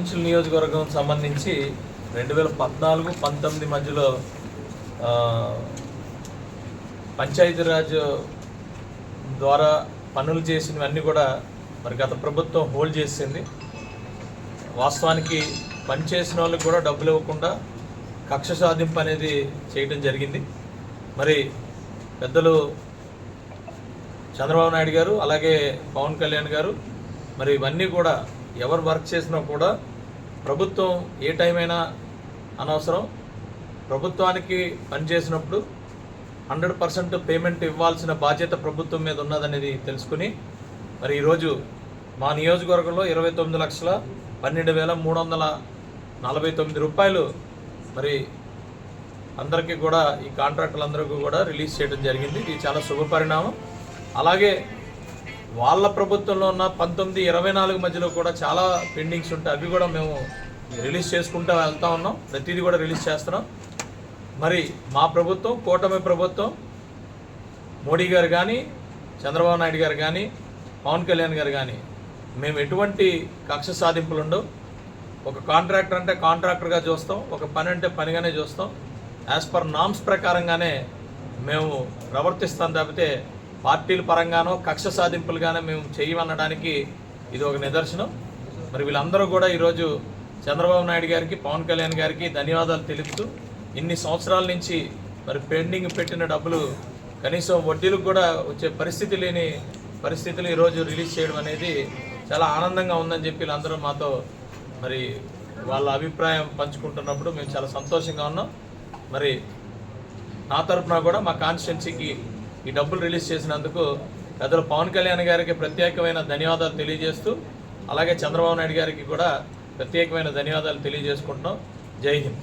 ఎలమంచిల నియోజకవర్గం సంబంధించి రెండు వేల పద్నాలుగు పంతొమ్మిది మధ్యలో పంచాయతీరాజ్ ద్వారా పనులు చేసినవన్నీ కూడా మరి గత ప్రభుత్వం హోల్డ్ చేసింది. వాస్తవానికి పనిచేసిన వాళ్ళకి కూడా డబ్బులు ఇవ్వకుండా కక్ష సాధింపు అనేది చేయడం జరిగింది. మరి పెద్దలు చంద్రబాబు నాయుడు గారు అలాగే పవన్ కళ్యాణ్ గారు మరి ఇవన్నీ కూడా ఎవరు వర్క్ చేసినా కూడా ప్రభుత్వం ఏ టైం అయినా అనవసరం. ప్రభుత్వానికి పనిచేసినప్పుడు హండ్రెడ్ పర్సెంట్ పేమెంట్ ఇవ్వాల్సిన బాధ్యత ప్రభుత్వం మీద ఉన్నదనేది తెలుసుకుని మరి ఈరోజు మా నియోజకవర్గంలో ఇరవై తొమ్మిది లక్షల పన్నెండు వేల మూడు వందల నలభై తొమ్మిది రూపాయలు మరి అందరికీ కూడా ఈ కాంట్రాక్టులందరికీ కూడా రిలీజ్ చేయడం జరిగింది. ఇది చాలా శుభపరిణామం. అలాగే వాళ్ళ ప్రభుత్వంలో ఉన్న పంతొమ్మిది ఇరవై నాలుగు మధ్యలో కూడా చాలా పెండింగ్స్ ఉంటాయి. అవి కూడా మేము రిలీజ్ చేసుకుంటూ వెళ్తా ఉన్నాం. ప్రతిదీ కూడా రిలీజ్ చేస్తున్నాం. మరి మా ప్రభుత్వం కూటమి ప్రభుత్వం మోడీ గారు కానీ చంద్రబాబు నాయుడు గారు కానీ పవన్ కళ్యాణ్ గారు కానీ మేము ఎటువంటి కక్ష సాధింపులు ఉండవు. ఒక కాంట్రాక్టర్ అంటే కాంట్రాక్టర్గా చూస్తాం. ఒక పని అంటే పనిగానే చూస్తాం. యాజ్ పర్ నామ్స్ ప్రకారంగానే మేము ప్రవర్తిస్తాం తప్పితే పార్టీల పరంగానో కక్ష సాధింపులుగానో మేము చేయమనడానికి ఇది ఒక నిదర్శనం. మరి వీళ్ళందరూ కూడా ఈరోజు చంద్రబాబు నాయుడు గారికి పవన్ కళ్యాణ్ గారికి ధన్యవాదాలు తెలుపుతూ ఇన్ని సంవత్సరాల నుంచి మరి పెండింగ్ పెట్టిన డబ్బులు కనీసం వడ్డీలకు కూడా వచ్చే పరిస్థితి లేని పరిస్థితులు ఈరోజు రిలీజ్ చేయడం అనేది చాలా ఆనందంగా ఉందని చెప్పి వీళ్ళందరూ మాతో మరి వాళ్ళ అభిప్రాయం పంచుకుంటున్నప్పుడు మేము చాలా సంతోషంగా ఉన్నాం. మరి నా తరపున కూడా మా కాన్స్టిట్యున్సీకి ఈ డబ్బులు రిలీజ్ చేసినందుకు పెద్దలు పవన్ కళ్యాణ్ గారికి ప్రత్యేకమైన ధన్యవాదాలు తెలియజేస్తూ అలాగే చంద్రబాబు నాయుడు గారికి కూడా ప్రత్యేకమైన ధన్యవాదాలు తెలియజేసుకుంటున్నాం. జై హింద్.